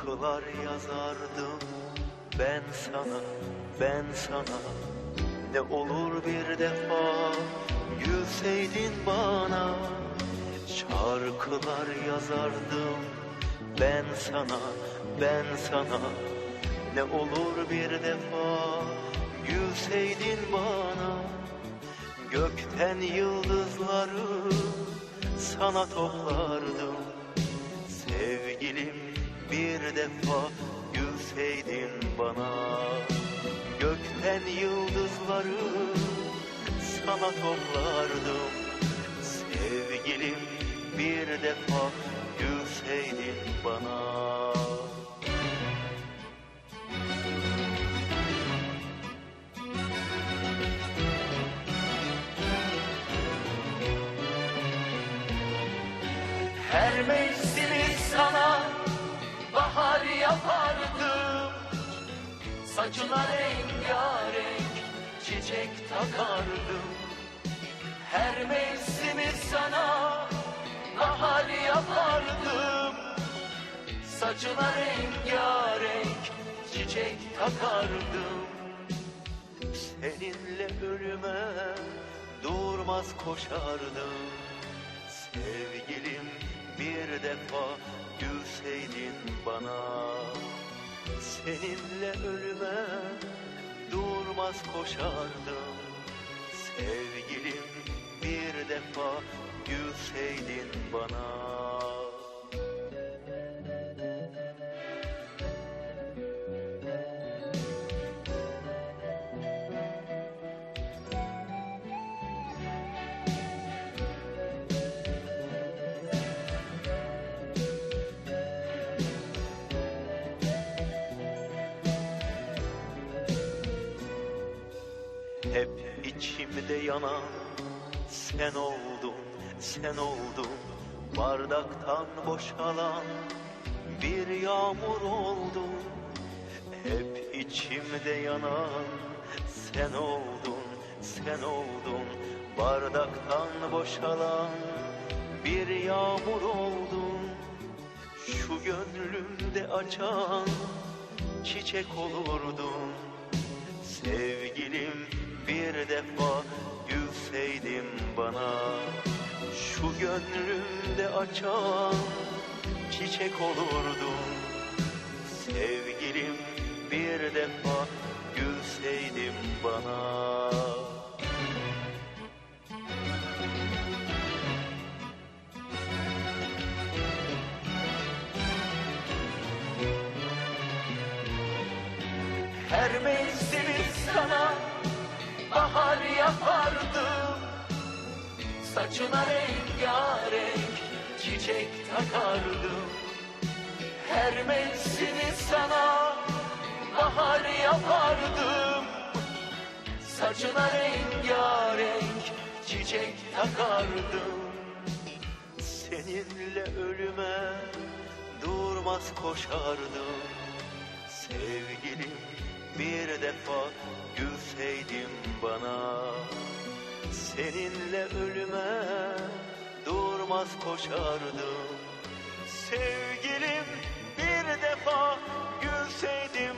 Şarkılar yazardım ben sana, ben sana. Ne olur bir defa gülseydin bana. Şarkılar yazardım ben sana, ben sana. Ne olur bir defa gülseydin bana. Gökten yıldızları sana toplardım. Sevgilim bir defa gülseydin bana. Gökten yıldızları sana toplardım. Sevgilim bir defa gülseydin bana. Her mevsimi sana bahar yapardım Saçına rengarenk çiçek takardım. Her mevsimi sana bahar yapardım. Saçına rengarenk çiçek takardım. Seninle ölüme durmaz koşardım. Sevgilim bir defa gülseydin bana. Seninle ölüme durmaz koşardım. Sevgilim bir defa gülseydin bana Hep içimde yanan sen oldun, sen oldun. Bardaktan boşalan bir yağmur oldun Hep içimde yanan sen oldun, sen oldun. Bardaktan boşalan bir yağmur oldun Şu gönlümde açan çiçek olurdun. Sevgilim bir defa gülseydin bana. Şu gönlümde açan çiçek olurdun Sevgilim bir defa gülseydin bana. Her mevsimi sana yapardım. Saçına rengarenk çiçek takardım. Her mevsimi sana bahar yapardım. Saçına rengarenk çiçek takardım. Seninle ölüme durmaz koşardım. Sevgilim bir defa gülseydin bana Seninle ölüme durmaz koşardım. Sevgilim bir defa gülseydin